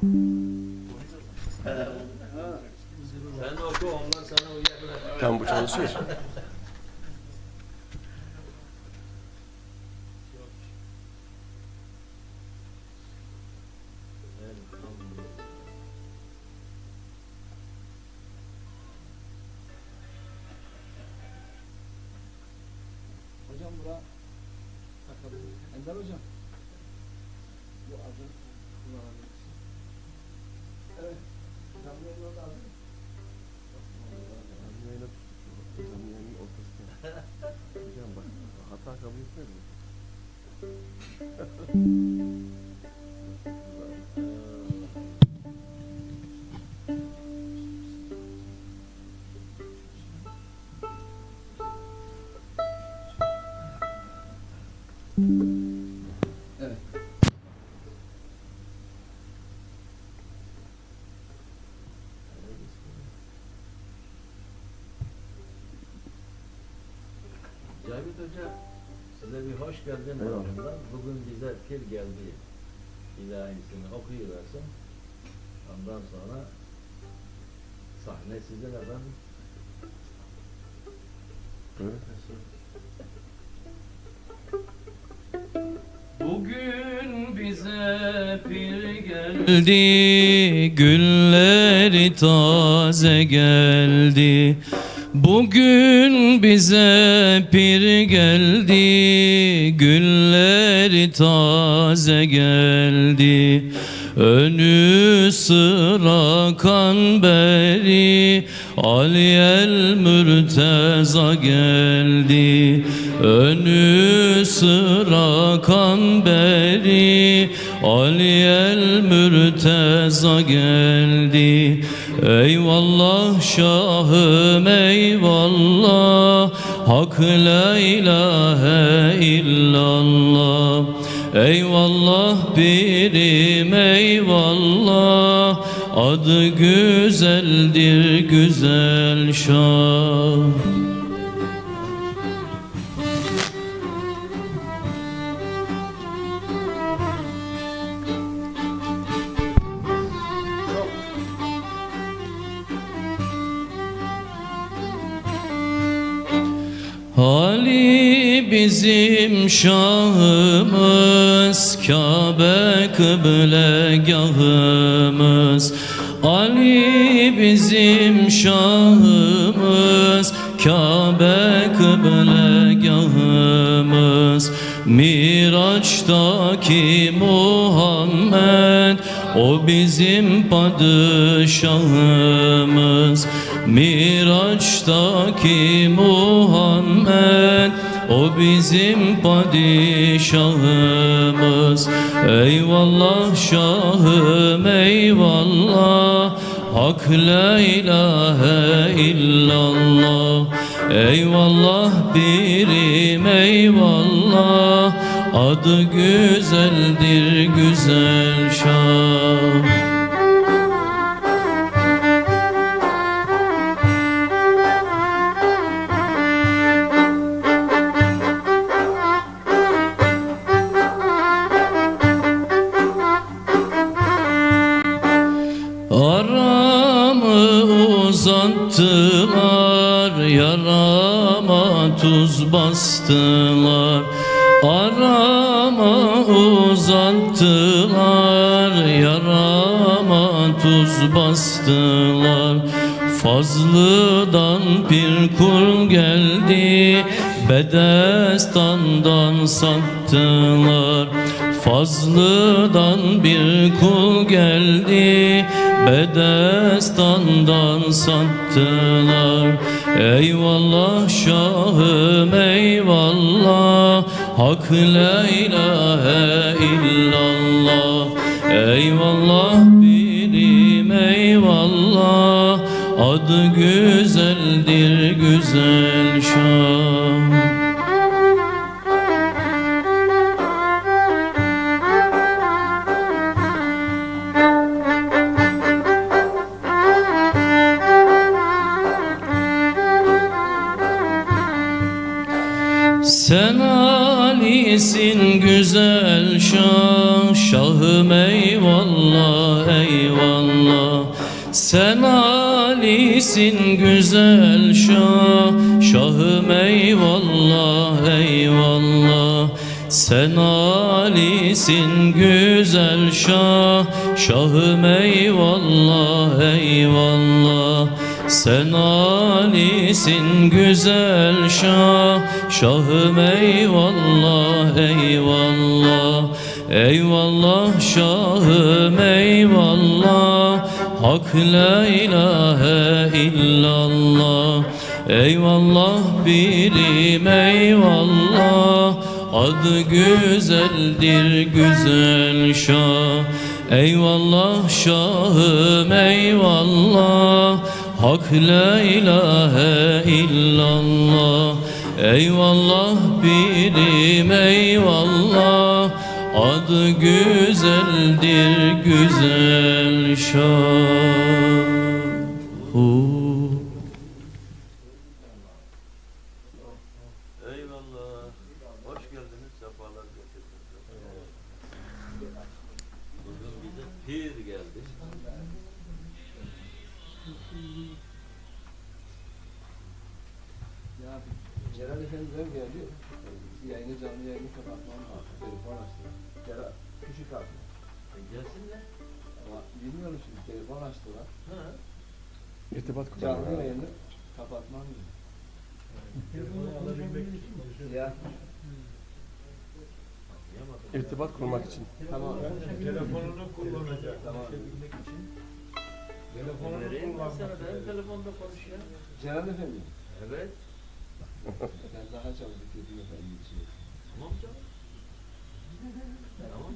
Sen oku onlar sana uyarlar. Tam bu çalışıyor. Hocam bura. Ender hocam. Bu adı kullanabilirsin. Evet. Canlı yayın orada adı. Hocam bak hata kabul etmez mi? Cavit Hoca size bir hoş geldin bakımdan. Bugün bize pir geldi. İlahisini okuyuversin. Ondan sonra sahne sizin efendim. Evet. Bugün bize pir geldi, günleri taze geldi. Bugün bize pir geldi, günleri taze geldi. Önü sıra kan beri, Aliyel Mürteza geldi. Önü sıra kan beri, Aliyel Mürteza geldi. Eyvallah Şahım eyvallah, Hak la ilahe illallah. Eyvallah birim eyvallah Adı güzeldir güzel şah bizim şahımız Kabe kıblegahımız. Ali bizim şahımız Kabe kıblegahımız. Miraç'taki Muhammed O bizim padişahımız. Miraç'taki Muhammed O bizim padişahımız. Eyvallah şahım eyvallah. Hak la ilahe illallah. Eyvallah birim eyvallah. Adı güzeldir güzel şah uzattılar, yarama tuz bastılar. Arama uzattılar, yarama tuz bastılar. Fazlıdan bir kul geldi, Bedestan'dan sattılar. Fazlıdan bir kul geldi Bedestandan sattılar. Eyvallah Şahım eyvallah Hak la ilahe illallah. Eyvallah birim eyvallah Adı güzeldir güzel şah Ali'sin güzel şah Şahım eyvallah eyvallah. Sen Ali'sin güzel şah Şahım eyvallah eyvallah. Sen Ali'sin güzel şah Şahım eyvallah eyvallah sen Ali'sin güzel şah Şahım eyvallah eyvallah. Eyvallah Şahım eyvallah. Hak la ilahe illallah. Eyvallah birim eyvallah. Adı güzeldir güzel şah. Eyvallah Şahım eyvallah Hak la ilahe illallah Eyvallah birim eyvallah Adı güzeldir güzel şah Hu. Eyvallah. Hoş geldiniz. Sefalar getirdiniz. Bugün bize pir geldi. Ya Celal Efendi'den geldi. Yayını canlı yayını kapatmam lazım. Telefon açtı. Celal küçük abi. E, gelsinler. Ama bilmiyorum şimdi telefon açtılar. Ha. İrtibat Canlı kuralım. yayını kapatmam lazım. Ya Anlayamadım. İrtibat kurmak için. tamam. Telefonunu kullanacak. Tamam. Telefonunu Vereyim ben sana. kullanmak. Telefonda konuş ya. Celal Efendi. Evet. Ben daha çabuk bitirdim efendim. Tamam canım. Tamam.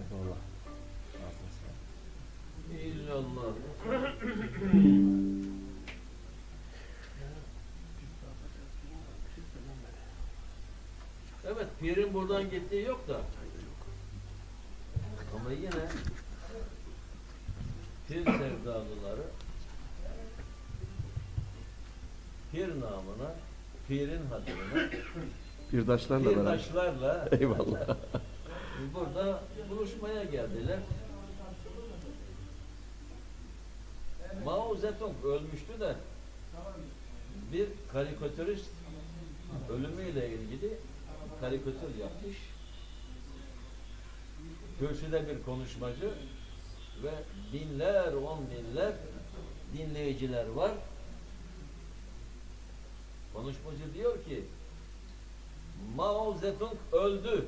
Eyvallah. Evet, pirin buradan gittiği yok da. Ama yine pir sevdalıları pir namına, pirin hatırına, Birdaşlarla beraber. pirdaşlarla Eyvallah. burada buluşmaya geldiler. Mao Zedong ölmüştü de bir karikatürist ölümüyle ilgili karikatür yapmış. Kürsüde bir konuşmacı ve binler, on binler dinleyiciler var. Konuşmacı diyor ki Mao Zedong öldü.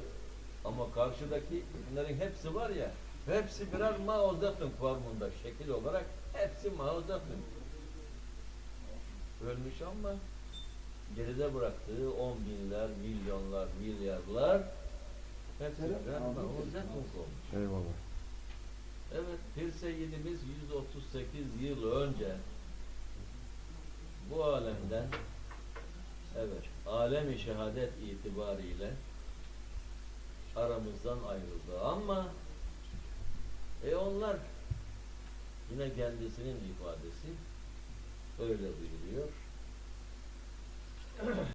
Ama karşıdakilerin hepsi var ya, hepsi birer Mao Zedong formunda şekil olarak hepsi Mao Zedong. Ölmüş ama geride bıraktığı on binler, milyonlar, milyarlar hepsi birer Mao Zedong olmuş. Eyvallah. Evet, Pir Seyyidimiz 138 yıl önce bu alemden evet, alemi şehadet itibariyle aramızdan ayrıldı ama e onlar yine kendisinin ifadesi öyle buyuruyor.